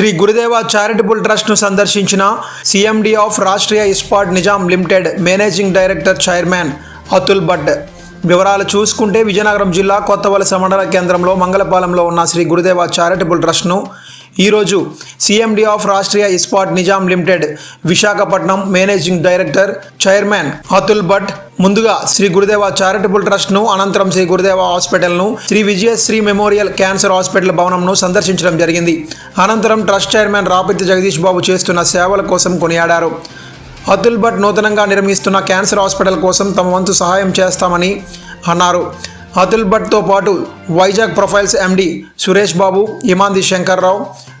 Shri Gurudeva charitable ట్రస్ట్ను సందర్శించిన CMD of Rashtriya Ispat Nizam limited managing director chairman Atul Bhat. వివరాలు చూసుకుంటే విజయనగరం జిల్లా కొత్తవలస మండల కేంద్రంలో మంగళపాలెంలో ఉన్న శ్రీ గురుదేవ చారిటబుల్ ట్రస్ట్ను ఈరోజు CMD of Rashtriya Ispat Nizam limited Visakhapatnam managing director chairman Atul Bhat ముందుగా శ్రీ గురుదేవ చారిటబుల్ ట్రస్ట్ను అనంతరం Shri Gurudeva హాస్పిటల్ను Shri Vijayashri memorial cancer hospital భవనంను సందర్శించడం జరిగింది. అనంతరం ట్రస్ట్ చైర్మన్ రాపితి జగదీష్ బాబు చేస్తున్న సేవల కోసం కొనియాడారు. అతుల్ భట్ నూతనంగా నిర్మిస్తున్న క్యాన్సర్ హాస్పిటల్ కోసం తమ వంతు సహాయం చేస్తామని అన్నారు. అతుల్ భట్తో పాటు Vizag profiles MD Suresh Babu Imandi Shankarrao